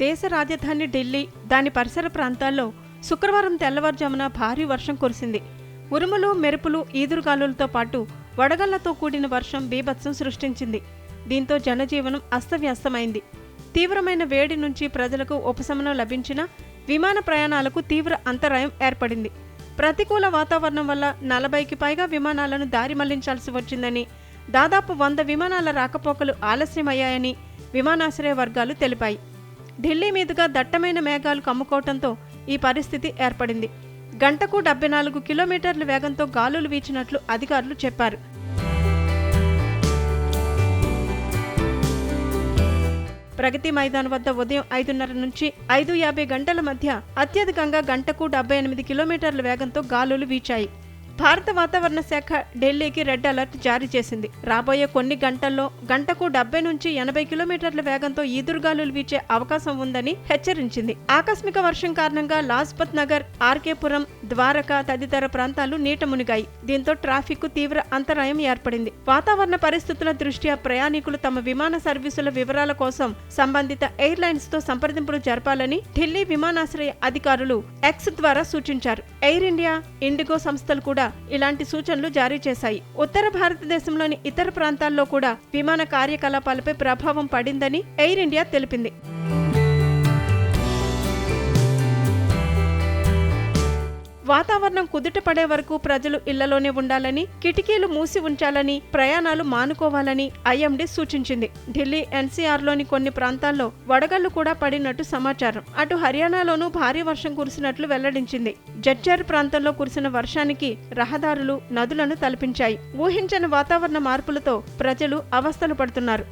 దేశ రాజధాని ఢిల్లీ దాని పరిసర ప్రాంతాల్లో శుక్రవారం తెల్లవారుజామున భారీ వర్షం కురిసింది. ఉరుములు మెరుపులు ఈదురుగాలులతో పాటు వడగళ్ళతో కూడిన వర్షం బీభత్సం సృష్టించింది. దీంతో జనజీవనం అస్తవ్యస్తమైంది. తీవ్రమైన వేడి నుంచి ప్రజలకు ఉపశమనం లభించిన విమాన ప్రయాణాలకు తీవ్ర అంతరాయం ఏర్పడింది. ప్రతికూల వాతావరణం వల్ల నలభైకి పైగా విమానాలను దారి మళ్ళించాల్సి వచ్చిందని దాదాపు వంద విమానాల రాకపోకలు ఆలస్యమయ్యాయని విమానాశ్రయ వర్గాలు తెలిపాయి. ఢిల్లీ మీదుగా దట్టమైన మేఘాలు కమ్ముకోవడంతో ఈ పరిస్థితి ఏర్పడింది. గంటకు డెబ్బై నాలుగు కిలోమీటర్ల వేగంతో గాలులు వీచినట్లు అధికారులు చెప్పారు. ప్రగతి మైదాన్ వద్ద ఉదయం ఐదున్నర నుంచి ఐదు యాభై గంటల మధ్య అత్యధికంగా గంటకు డెబ్బై ఎనిమిది కిలోమీటర్ల వేగంతో గాలులు వీచాయి. భారత వాతావరణ శాఖ ఢిల్లీకి రెడ్ అలర్ట్ జారీ చేసింది. రాబోయే కొన్ని గంటల్లో గంటకు డెబ్బై నుంచి ఎనభై కిలోమీటర్ల వేగంతో ఈదురుగాలులు వీచే అవకాశం ఉందని హెచ్చరించింది. ఆకస్మిక వర్షం కారణంగా లాజ్పత్ నగర్ ఆర్కేపురం ద్వారకా తదితర ప్రాంతాలు నీట మునిగాయి. దీంతో ట్రాఫిక్ తీవ్ర అంతరాయం ఏర్పడింది. వాతావరణ పరిస్థితుల దృష్ట్యా ప్రయాణికులు తమ విమాన సర్వీసుల వివరాల కోసం సంబంధిత ఎయిర్లైన్స్తో సంప్రదింపులు జరపాలని ఢిల్లీ విమానాశ్రయ అధికారులు ఎక్స్ ద్వారా సూచించారు. ఎయిర్ ఇండియా ఇండిగో సంస్థలు కూడా ఇలాంటి సూచనలు జారీ చేశాయి. ఉత్తర భారతదేశంలోని ఇతర ప్రాంతాల్లో కూడా విమాన కార్యకలాపాలపై ప్రభావం పడిందని ఎయిర్ ఇండియా తెలిపింది. వాతావరణం కుదుట పడే వరకు ప్రజలు ఇళ్ళలోనే ఉండాలని కిటికీలు మూసి ఉంచాలని ప్రయాణాలు మానుకోవాలని ఐఎండీ సూచించింది. ఢిల్లీ ఎన్సీఆర్లోని కొన్ని ప్రాంతాల్లో వడగళ్ళు కూడా పడినట్టు సమాచారం. అటు హర్యానాలోనూ భారీ వర్షం కురిసినట్లు వెల్లడించింది. జడ్చర్ ప్రాంతంలో కురిసిన వర్షానికి రహదారులు నదులను తలపించాయి. ఊహించని వాతావరణ మార్పులతో ప్రజలు అవస్థలు పడుతున్నారు.